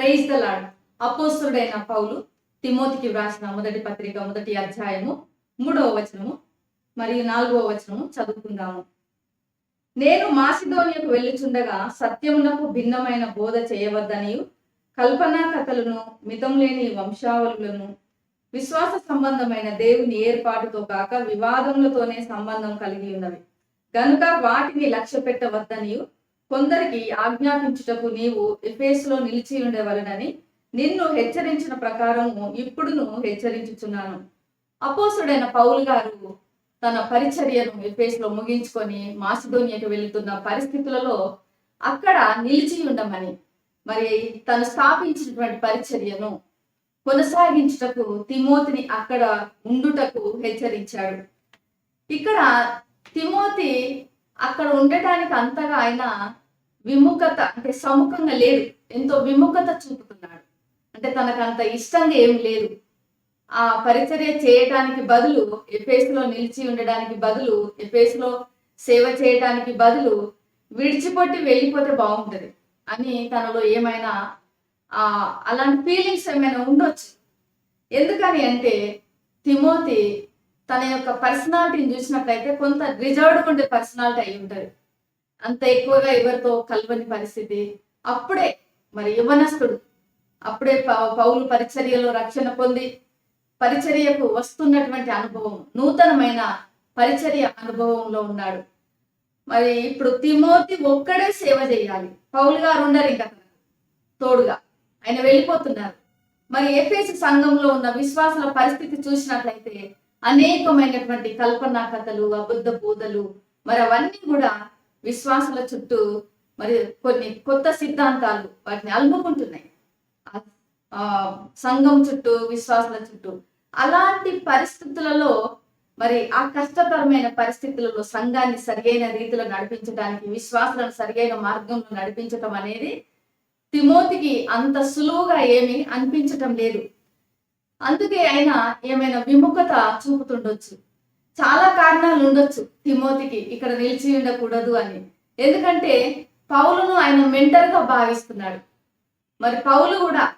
Praise the lord అపోస్తుడైన పౌలు తిమోతికి వ్రాసిన మొదటి పత్రిక మొదటి అధ్యాయము మూడవ వచనము మరియు నాలుగవ వచనము చదువుకుందాము. నేను మాసిదోనియకు వెళ్ళుచుండగా సత్యమునకు భిన్నమైన బోధ చేయవద్దనియు కల్పనా కథలను మితం లేని వంశావళులను విశ్వాస సంబంధమైన దేవుని ఏర్పాటుతో కాక వివాదములతోనే సంబంధం కలిగి ఉన్నవి. గనుక వాటిని లక్ష్య పెట్టవద్దనియు కొందరికి ఆజ్ఞాపించుటకు నీవు ఎఫేసులో నిలిచి ఉండేవలనని నిన్ను హెచ్చరించిన ప్రకారము ఇప్పుడును హెచ్చరించుచున్నాను. అపోసుడైన పౌలు గారు తన పరిచర్యను ఎఫేసులో ముగించుకొని మాసిదోనియకు వెళుతున్న పరిస్థితులలో అక్కడ నిలిచి ఉండమని మరి తను స్థాపించినటువంటి పరిచర్యను కొనసాగించుటకు తిమోతిని అక్కడ ఉండుటకు హెచ్చరించాడు. ఇక్కడ తిమోతి అక్కడ ఉండటానికి అంతగా ఆయన విముఖత అంటే సముఖంగా లేడు ఎంతో విముఖత చూపుతున్నాడు. అంటే తనకు అంత ఇష్టంగా ఏం లేదు. ఆ పరిచర్య చేయటానికి బదులు ఎఫేసులో నిలిచి ఉండడానికి బదులు ఎఫేసులో సేవ చేయటానికి బదులు విడిచిపెట్టి వెళ్ళిపోతే బాగుంటుంది అని తనలో ఏమైనా ఆ అలాంటి ఫీలింగ్స్ ఏమైనా ఉండొచ్చు? ఎందుకని అంటే తిమోతి తన యొక్క పర్సనాలిటీని చూసినట్లయితే కొంత రిజర్వ్డ్ ఉండే పర్సనాలిటీ అయి ఉంటుంది. అంత ఎక్కువగా ఎవరితో కలవని పరిస్థితి. అప్పుడే మరి యవనస్తుడు అప్పుడే పౌ- పౌలు పరిచర్యలో రక్షణ పొంది పరిచర్యకు వస్తున్నటువంటి అనుభవం నూతనమైన పరిచర్య అనుభవంలో ఉన్నాడు. మరి ఇప్పుడు తిమోతి ఒక్కడే సేవ చేయాలి. పౌలు గారు ఉండరు ఇంకా. తోడుగా ఆయన వెళ్ళిపోతున్నారు. మరి ఎఫేసి సంఘంలో ఉన్న విశ్వాసుల పరిస్థితి చూసినట్లయితే అనేకమైనటువంటి కల్పనా కథలు అబద్ధ బోధలు మరి అవన్నీ కూడా విశ్వాసుల చుట్టూ మరి కొన్ని కొత్త సిద్ధాంతాలు వాటిని అలుముకుంటున్నాయి. ఆ- సంఘం చుట్టూ విశ్వాసుల చుట్టూ. అలాంటి పరిస్థితులలో మరి ఆ కష్టతరమైన పరిస్థితులలో సంఘాన్ని సరియైన రీతిలో నడిపించడానికి విశ్వాసులను సరియైన మార్గంలో నడిపించటం అనేది తిమోతికి అంత సులువుగా ఏమీ అనిపించటం లేదు. అందుకే ఆయన ఏమైనా విముఖత చూపుతుండొచ్చు. చాలా కారణాలు ఉండొచ్చు తిమోతికి. ఇక్కడ నిలిచి ఉండకూడదు అని. ఎందుకంటే పౌలును ఆయన మెంటర్గా భావిస్తున్నాడు. మరి పౌలు కూడా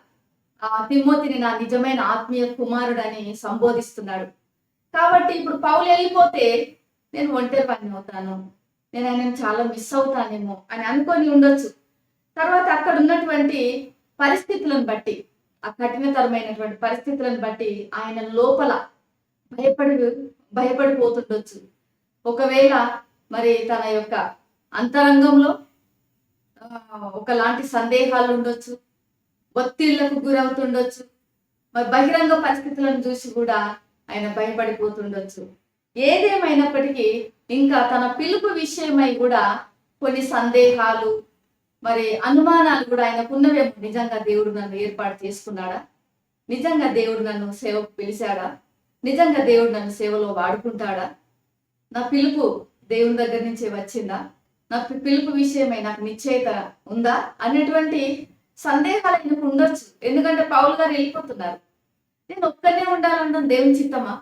ఆ తిమ్మోతిని నా నిజమైన ఆత్మీయ కుమారుడని సంబోధిస్తున్నాడు. కాబట్టి ఇప్పుడు పౌలు వెళ్ళిపోతే నేను ఒంటరి పని అవుతాను. నేను ఆయనను చాలా మిస్ అవుతానేమో అని అనుకొని ఉండొచ్చు. తర్వాత అక్కడ ఉన్నటువంటి పరిస్థితులను బట్టి ఆ కఠినతరమైనటువంటి పరిస్థితులను బట్టి ఆయన లోపల భయపడి భయపడిపోతుండొచ్చు. ఒకవేళ మరి తన యొక్క అంతరంగంలో ఒకలాంటి సందేహాలు ఉండొచ్చు ఒత్తిళ్ళకు గురవుతుండొచ్చు మరి బహిరంగ పరిస్థితులను చూసి కూడా ఆయన భయపడిపోతుండొచ్చు. ఏదేమైనప్పటికీ ఇంకా తన పిలుపు విషయమై కూడా కొన్ని సందేహాలు మరి అనుమానాలు కూడా ఆయనకు ఉన్నవేమో నిజంగా దేవుడు నన్ను ఏర్పాటు చేసుకున్నాడా? నిజంగా దేవుడు నన్ను సేవకు పిలిచాడా? నిజంగా దేవుడు నన్ను సేవలో వాడుకుంటాడా? నా పిలుపు దేవుని దగ్గర నుంచే వచ్చిందా? నా పిలుపు విషయమై నాకు నిశ్చయిత ఉందా? అనేటువంటి సందేహాలు ఎందుకు ఉండొచ్చు? ఎందుకంటే పౌలు గారు వెళ్ళిపోతున్నారు. నేను ఒక్కనే ఉండాలనడం దేవుని చిత్తమా?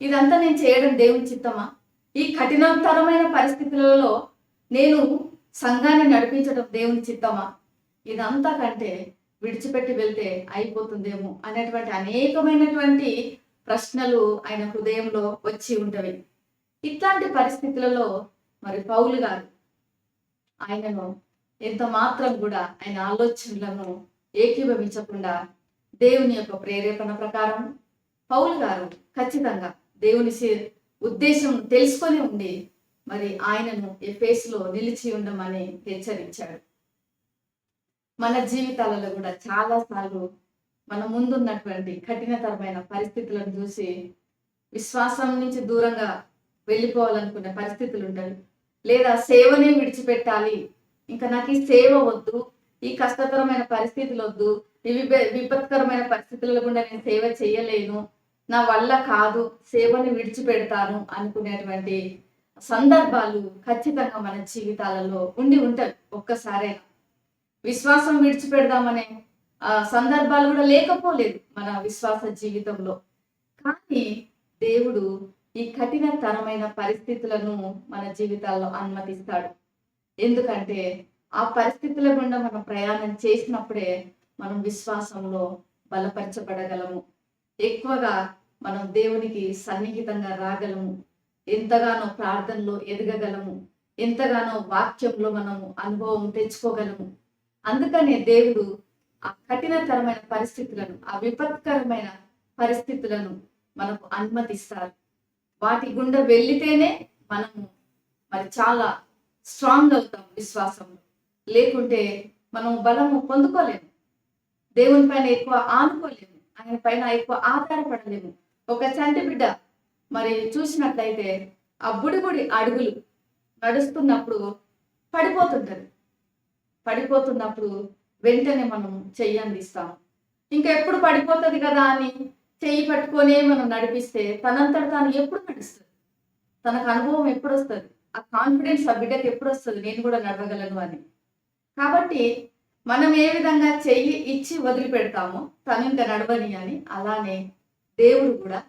ఇదంతా నేను చేయడం దేవుని చిత్తమా? ఈ కఠినతరమైన పరిస్థితులలో నేను సంఘాన్ని నడిపించడం దేవుని చిత్తమా? ఇదంతా కంటే విడిచిపెట్టి వెళ్తే అయిపోతుందేమో అనేటువంటి అనేకమైనటువంటి ప్రశ్నలు ఆయన హృదయంలో వచ్చి ఉంటవి. ఇట్లాంటి పరిస్థితులలో మరి పౌలు గారు ఆయనను ఎంత మాత్రం కూడా ఆయన ఆలోచనలను ఏకీభవించకుండా దేవుని యొక్క ప్రేరేపణ ప్రకారం పౌలు గారు ఖచ్చితంగా దేవుని ఉద్దేశం తెలుసుకొని ఉండి మరి ఆయనను ఎఫేసులో నిలిచి ఉండమని హెచ్చరించాడు. మన జీవితాలలో కూడా చాలా సార్లు మన ముందున్నటువంటి కఠినతరమైన పరిస్థితులను చూసి విశ్వాసం నుంచి దూరంగా వెళ్ళిపోవాలనుకునే పరిస్థితులు ఉంటాయి. లేదా సేవనే విడిచిపెట్టాలి. ఇంకా నాకు ఈ సేవ వద్దు ఈ కష్టతరమైన పరిస్థితులు వద్దు ఈ విప- విపత్కరమైన పరిస్థితులలో కూడా నేను సేవ చేయలేను నా వల్ల కాదు సేవని విడిచిపెడతాను అనుకునేటువంటి సందర్భాలు ఖచ్చితంగా మన జీవితాలలో ఉండి ఉంటాయి ఒక్కసారైనా. విశ్వాసం విడిచిపెడదామనే సందర్భాలు కూడా లేకపోలేదు మన విశ్వాస జీవితంలో. కానీ దేవుడు ఈ కఠినతరమైన పరిస్థితులను మన జీవితాల్లో అనుమతిస్తాడు. ఎందుకంటే ఆ పరిస్థితుల గుండా మనం ప్రయాణం చేసినప్పుడే మనం విశ్వాసంలో బలపరచబడగలము. ఎక్కువగా మనం దేవునికి సన్నిహితంగా రాగలము. ఎంతగానో ప్రార్థనలో ఎదగగలము. ఎంతగానో వాక్యంలో మనము అనుభవం తెచ్చుకోగలము. అందుకనే దేవుడు ఆ కఠినతరమైన పరిస్థితులను ఆ విపత్కరమైన పరిస్థితులను మనకు అనుమతిస్తారు. వాటి గుండా వెళ్ళితేనే మనము మరి చాలా స్ట్రాంగ్ అవుతాం విశ్వాసంలో. లేకుంటే మనం బలము పొందుకోలేము. దేవుని పైన ఎక్కువ ఆనుకోలేము. ఆయన పైన ఎక్కువ ఆధారపడలేము. ఒక చంటి బిడ్డ మరి చూసినట్లయితే ఆ బుడిబుడి అడుగులు నడుస్తున్నప్పుడు పడిపోతుంటారు పడిపోతున్నప్పుడు వెంటనే మనం చెయ్యి అందిస్తాం. ఇంకా ఎప్పుడు పడిపోతుంది కదా అని చెయ్యి పట్టుకొనే మనం నడిపిస్తే తనంతట తాను ఎప్పుడు నడుస్తుంది? తనకు అనుభవం ఎప్పుడు వస్తుంది ఆ కాన్ఫిడెన్స్ ఆ బిడ్డకి ఎప్పుడు వస్తుంది నేను కూడా నడవగలను అని. కాబట్టి మనం ఏ విధంగా చెయ్యి ఇచ్చి వదిలిపెడతామో తను ఇంకా నడవని అని అలానే దేవుడు కూడా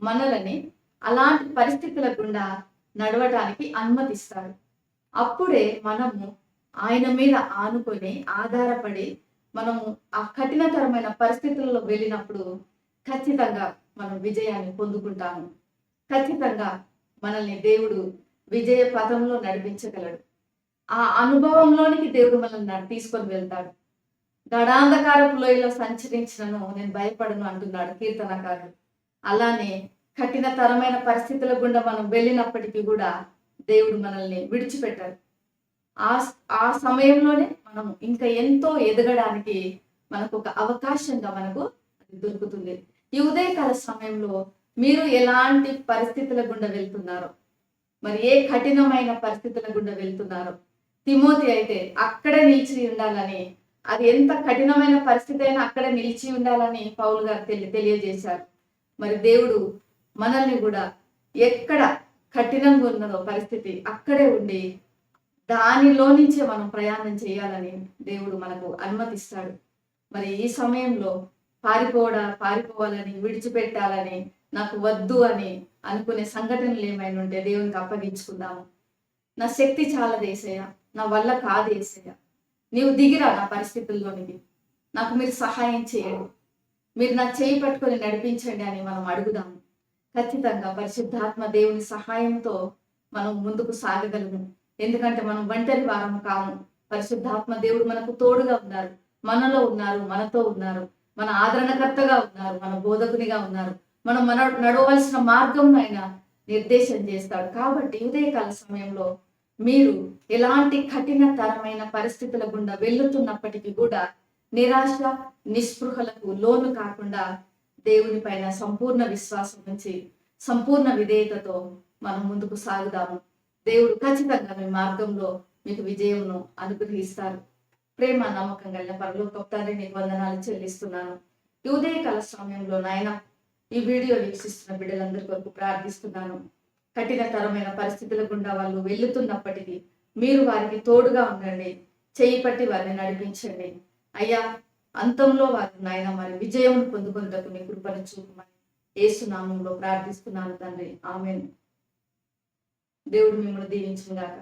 మనలని అలాంటి పరిస్థితుల గుండా నడవటానికి అనుమతిస్తాడు. అప్పుడే మనము ఆయన మీద ఆనుకొని ఆధారపడి మనము ఆ కఠినతరమైన పరిస్థితుల్లో వెళ్ళినప్పుడు ఖచ్చితంగా మనం విజయాన్ని పొందుకుంటాము. ఖచ్చితంగా మనల్ని దేవుడు విజయ పదంలో నడిపించగలడు. ఆ అనుభవంలోనికి దేవుడు మనల్ని తీసుకొని వెళ్తాడు. గడాంధకారపు లోయలో సంచరించినను నేను భయపడను అంటున్నాడు కీర్తనకారుడు. అలానే కఠినతరమైన పరిస్థితుల గుండా మనం వెళ్ళినప్పటికీ కూడా దేవుడు మనల్ని విడిచిపెట్టాడు. ఆ ఆ సమయంలోనే మనం ఇంకా ఎంతో ఎదగడానికి మనకు ఒక అవకాశంగా మనకు దొరుకుతుంది. ఈ ఉదయకాల సమయంలో మీరు ఎలాంటి పరిస్థితుల గుండా వెళ్తున్నారో మరి ఏ కఠినమైన పరిస్థితుల గుండా వెళ్తున్నారో తిమోతి అయితే అక్కడే నిలిచి ఉండాలని అది ఎంత కఠినమైన పరిస్థితి అయినా అక్కడే నిలిచి ఉండాలని పౌలు గారు తెలి తెలియజేశారు. మరి దేవుడు మనల్ని కూడా ఎక్కడ కఠినంగా ఉన్నదో పరిస్థితి అక్కడే ఉండి దానిలో నుంచే మనం ప్రయాణం చేయాలని దేవుడు మనకు అనుమతిస్తాడు. మరి ఈ సమయంలో పారిపోవడా పారిపోవాలని విడిచిపెట్టాలని నాకు వద్దు అని అనుకునే సంఘటనలు ఏమైనా ఉంటే దేవునికి అప్పగించుకుందాము. నా శక్తి చాలా దేశయ్య నా వల్ల కాదు ఏసయ్య. నీవు దిగిరా నా పరిస్థితుల్లోనికి. నాకు మీరు సహాయం చేయండి. మీరు నా చేయి పట్టుకొని నడిపించండి అని మనం అడుగుదాము. ఖచ్చితంగా పరిశుద్ధాత్మ దేవుని సహాయంతో మనం ముందుకు సాగగలము ఎందుకంటే మనం ఒంటరి వారం కాము. పరిశుద్ధాత్మ దేవుడు మనకు తోడుగా ఉన్నారు. మనలో ఉన్నారు మనతో ఉన్నారు. మన ఆదరణకర్తగా ఉన్నారు మన బోధకునిగా ఉన్నారు. మనం మన నడవలసిన మార్గం ఆయన నిర్దేశం చేస్తాడు. కాబట్టి ఉదయకాల సమయంలో మీరు ఎలాంటి కఠినతరమైన పరిస్థితుల గుండా వెళ్ళుతున్నప్పటికీ కూడా నిరాశ నిస్పృహలకు లోను కాకుండా దేవుని పైన సంపూర్ణ విశ్వాసం నుంచి సంపూర్ణ విధేయతతో మనం ముందుకు సాగుదాము. దేవుడు ఖచ్చితంగా మీ మార్గంలో మీకు విజయమును అనుగ్రహిస్తారు. ప్రేమ నమ్మకం కలిగిన పరలోక తండ్రి నీకు వందనాలు చెల్లిస్తున్నాను. ఈ ఉదయకాల సమయంలో నాయన ఈ వీడియో వీక్షిస్తున్న బిడ్డలందరి కొరకు ప్రార్థిస్తున్నాను. కఠినతరమైన పరిస్థితుల గుండా వాళ్ళు వెళ్ళుతున్నప్పటికీ మీరు వారికి తోడుగా ఉండండి. చేయి పట్టి వారిని నడిపించండి. అయ్యా అంతంలో వారు నాయన మరి విజయం పొందుకున్నటకు మీ కృపను చూపమని ఏసునామంలో ప్రార్థిస్తున్నాను తండ్రి. ఆమెను. దేవుడు మిమ్మల్ని దీవించిన గాక